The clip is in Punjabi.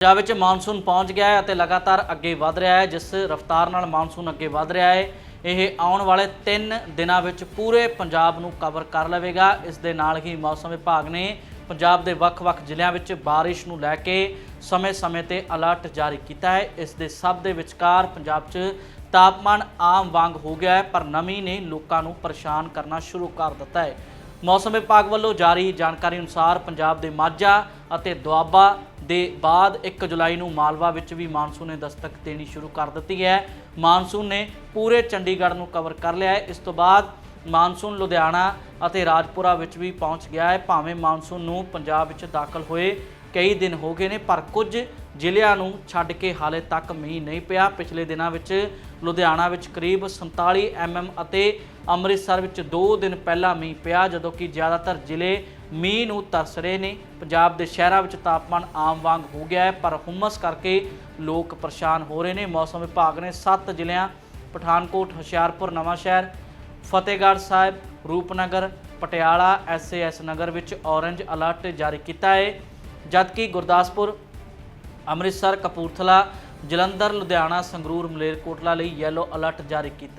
ਪੰਜਾਬ ਵਿੱਚ ਮਾਨਸੂਨ ਪਹੁੰਚ ਗਿਆ ਹੈ ਅਤੇ ਲਗਾਤਾਰ ਅੱਗੇ ਵਧ ਰਿਹਾ ਹੈ, ਜਿਸ ਰਫ਼ਤਾਰ ਨਾਲ ਮਾਨਸੂਨ ਅੱਗੇ ਵਧ ਰਿਹਾ ਹੈ। ਇਹ ਆਉਣ ਵਾਲੇ 3 ਦਿਨਾਂ ਵਿੱਚ ਪੂਰੇ ਪੰਜਾਬ ਨੂੰ ਕਵਰ ਕਰ ਲਵੇਗਾ। ਇਸ ਦੇ ਨਾਲ ਹੀ ਮੌਸਮ ਵਿਭਾਗ ਨੇ ਪੰਜਾਬ ਦੇ ਵੱਖ-ਵੱਖ ਜ਼ਿਲ੍ਹਿਆਂ ਵਿੱਚ ਬਾਰਿਸ਼ ਨੂੰ ਲੈ ਕੇ ਸਮੇਂ-ਸਮੇਂ ਤੇ ਅਲਰਟ ਜਾਰੀ ਕੀਤਾ ਹੈ। ਇਸ ਦੇ ਸਭ ਦੇ ਵਿਚਕਾਰ ਪੰਜਾਬ 'ਚ ਤਾਪਮਾਨ ਆਮ ਵਾਂਗ ਹੋ ਗਿਆ ਹੈ, ਪਰ ਨਮੀ ਨੇ ਲੋਕਾਂ ਨੂੰ ਪਰੇਸ਼ਾਨ ਕਰਨਾ ਸ਼ੁਰੂ ਕਰ ਦਿੱਤਾ ਹੈ। ਮੌਸਮ ਵਿਭਾਗ ਵੱਲੋਂ ਜਾਰੀ ਜਾਣਕਾਰੀ ਅਨੁਸਾਰ ਪੰਜਾਬ ਦੇ ਮਾਝਾ ਅਤੇ ਦੁਆਬਾ ਦੇ ਬਾਅਦ 1 ਜੁਲਾਈ ਨੂੰ ਮਾਲਵਾ ਵਿੱਚ ਵੀ ਮਾਨਸੂਨ ਨੇ ਦਸਤਕ ਦੇਣੀ ਸ਼ੁਰੂ ਕਰ ਦਿੱਤੀ ਹੈ। ਮਾਨਸੂਨ ਨੇ ਪੂਰੇ ਚੰਡੀਗੜ੍ਹ ਨੂੰ ਕਵਰ ਕਰ ਲਿਆ ਹੈ। ਇਸ ਤੋਂ ਬਾਅਦ ਮਾਨਸੂਨ ਲੁਧਿਆਣਾ ਅਤੇ ਰਾਜਪੁਰਾ ਵਿੱਚ ਵੀ ਪਹੁੰਚ ਗਿਆ ਹੈ। ਭਾਵੇਂ ਮਾਨਸੂਨ ਨੂੰ ਪੰਜਾਬ ਵਿੱਚ ਦਾਖਲ ਹੋਏ ਕਈ ਦਿਨ ਹੋ ਗਏ ਨੇ, ਪਰ ਕੁਝ ਜ਼ਿਲ੍ਹਿਆਂ ਨੂੰ ਛੱਡ ਕੇ ਹਾਲੇ ਤੱਕ ਮੀਂਹ ਨਹੀਂ ਪਿਆ। ਪਿਛਲੇ ਦਿਨਾਂ ਵਿੱਚ ਲੁਧਿਆਣਾ ਵਿੱਚ ਕਰੀਬ 47 ਐਮਐਮ ਅਤੇ ਅੰਮ੍ਰਿਤਸਰ ਵਿੱਚ 2 ਦਿਨ ਪਹਿਲਾਂ ਮੀਂਹ ਪਿਆ, ਜਦੋਂ ਕਿ ਜ਼ਿਆਦਾਤਰ ਜ਼ਿਲ੍ਹੇ ਮੀਂਹ ਨੂੰ ਤਰਸ ਰਹੇ ਨੇ। ਪੰਜਾਬ ਦੇ ਸ਼ਹਿਰਾਂ ਵਿੱਚ ਤਾਪਮਾਨ ਆਮ ਵਾਂਗ ਹੋ ਗਿਆ ਹੈ, ਪਰ ਹੁਮਸ ਕਰਕੇ ਲੋਕ ਪਰੇਸ਼ਾਨ ਹੋ ਰਹੇ ਨੇ। ਮੌਸਮ ਵਿਭਾਗ ਨੇ 7 ਜ਼ਿਲ੍ਹਿਆਂ, ਪਠਾਨਕੋਟ, ਹੁਸ਼ਿਆਰਪੁਰ, ਨਵਾਂਸ਼ਹਿਰ, ਫਤਿਹਗੜ੍ਹ ਸਾਹਿਬ, ਰੂਪਨਗਰ, ਪਟਿਆਲਾ ਐਸਏਐਸ ਨਗਰ ਵਿੱਚ ਔਰੰਜ ਅਲਰਟ ਜਾਰੀ ਕੀਤਾ ਹੈ। ਜਦਕਿ ਗੁਰਦਾਸਪੁਰ ਅੰਮ੍ਰਿਤਸਰ ਕਪੂਰਥਲਾ ਜਲੰਧਰ ਲੁਧਿਆਣਾ ਸੰਗਰੂਰ ਮਲੇਰਕੋਟਲਾ ਲਈ ਯੈਲੋ ਅਲਰਟ ਜਾਰੀ ਕੀਤਾ ਹੈ।